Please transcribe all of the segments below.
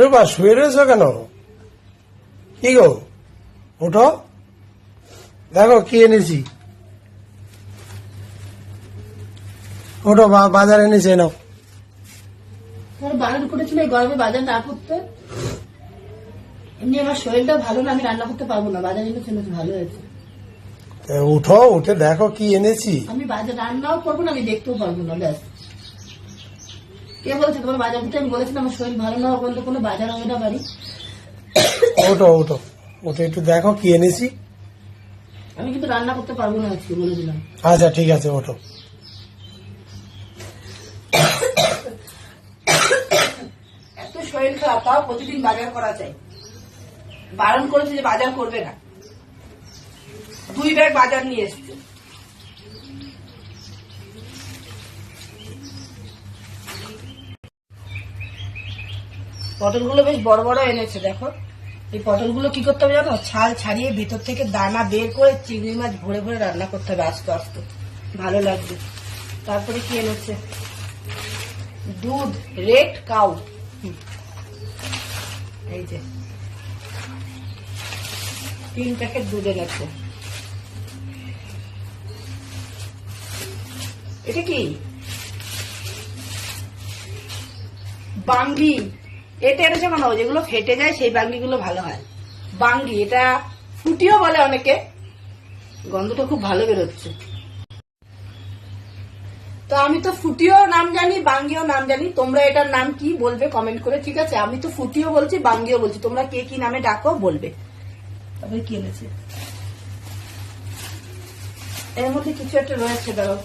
রূপা শুয়ে রয়েছো কেন? কি গো? ওঠো। দেখো কি এনেছি। ওঠো বাজার এনেছি নাও। বারণ করেছিল এই গরমে বাজার না করতে। এমনি আমার শরীরটা ভালো না আমি রান্না করতে পারব না বাজার এনেছে এনেছে ভালো হয়েছে। উঠো উঠে দেখো কি এনেছি। আমি বাজার রান্নাও করব না আমি দেখতেও পারব না ব্যাস। কে বলেছে? তোমার বাজার দিতে আমি বলেছিলাম আমার শরীর ভালো না বলতে কোনো বাজার হবে না বাড়ি। ওঠো ওঠো। উঠে একটু দেখো কি এনেছি। আমি কিন্তু রান্না করতে পারব না আজকে বলে দিলাম। আচ্ছা ঠিক আছে ওঠো। এত শরীর খারাপ তাও প্রতিদিন বাজার করা চাই বারণ করেছে যে বাজার করবে না। দুই ব্যাগ বাজার নিয়ে এসছে। পটলগুলো বেশ বড় বড় এনেছে, দেখো। এই পটলগুলো কি করতে হবে জানো? ছাল ছাড়িয়ে ভিতর থেকে দানা বের করে চিংড়ি মাছ ভরে ভরে রান্না করতে হবে আস্তে আস্তে। ভালো লাগবে। তারপরে কি এনেছে? দুধ, রেড কাউ। এই যে। তিন প্যাকেট দুধ এনেছে। এটা কি? বাঙ্গি। এটা এটা কেন যেগুলো ফেটে যায় সেই বাঙ্গিগুলো ভালো হয়। বাঙ্গি এটা ফুটিও বলে অনেকে। গন্ধটা খুব ভালো বেরোচ্ছে। তো আমি তো ফুটিও নাম জানি বাঙ্গিও নাম জানি। তোমরা এটার নাম কি বলবে কমেন্ট করে ঠিক আছে? আমি তো ফুটিও বলছি বাঙ্গিও বলছি। তোমরা কে কি নামে ডাকো বলবে। তবে কি এনেছে? এর মধ্যে কিছু একটা রয়েছে দাঁড়াও।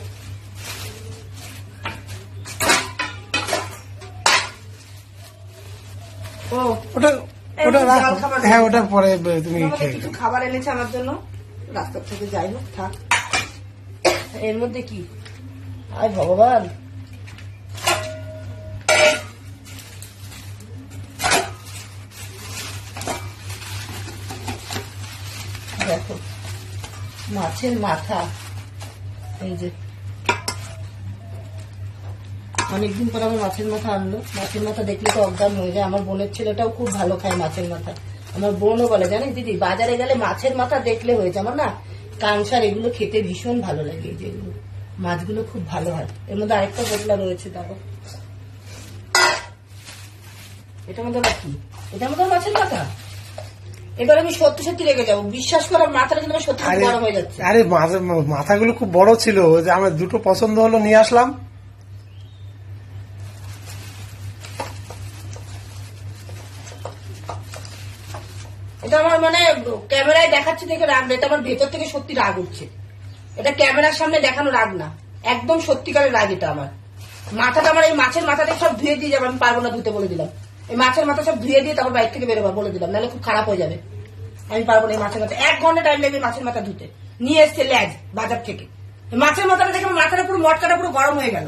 ও। ওটা ওটা হ্যাঁ ওটা পরে তুমি কিছু খাবার এনেছে আমার জন্য। রাস্তার থেকে যাই হোক থাক। এর মধ্যে কি? আয় ভগবান। দেখো মাছের মাথা এই যে অনেকদিন পর আমার মাছের মাথা আনলো। মাছের মাথা দেখলে তো অজ্ঞান হয়ে যায়। আমার বোনের ছেলেটাও খুব ভালো খায় মাছের মাথা। আমার বোনও বলে জানিস দিদি বাজারে গেলে মাছের মাথা দেখলে হয়েছে আমার না কাংসার এগুলো খেতে ভীষণ ভালো লাগে যেগুলো। মাছগুলো খুব ভালো হয়। এর মধ্যে আরেকটা পোটলা রয়েছে দেখো এটা মধ্যে আবার কি? এটার মধ্যে মাছের মাথা? এবার আমি সত্যি সত্যি রেগে যাব। বিশ্বাস করো মাথাটা কিন্তু সত্যি গরম হয়ে যাচ্ছে। আরে মাথা- মাথাগুলো খুব বড় ছিল। যে আমার দুটো পছন্দ হলো নিয়ে আসলাম। এটা আমার মানে ক্যামেরায় দেখাচ্ছে দেখে রাগ এটা আমার ভেতর থেকে সত্যি রাগ উঠছে। এটা ক্যামেরার সামনে দেখানো রাগ না। একদম সত্যিকারের রাগ এটা আমার। মাথাটা আমার এই মাছের মাথাটা সব ধুয়ে দিয়ে যাবে, আমি পারব না ধুতে বলে দিলাম। এই মাছের মাথা সব ধুয়ে দিয়ে তারপর বাইরে থেকে বেরোবা বলে দিলাম। নাহলে খুব খারাপ হয়ে যাবে। আমি পারব না এই মাছের মাথা। এক ঘণ্টা টাইম লাগবে মাছের মাথা ধুতে। নিয়ে এসছে ল্যাজ বাজার থেকে। মাছের মাথাটা দেখে মাথাটা পুরো মটকাটা পুরো গরম হয়ে গেল।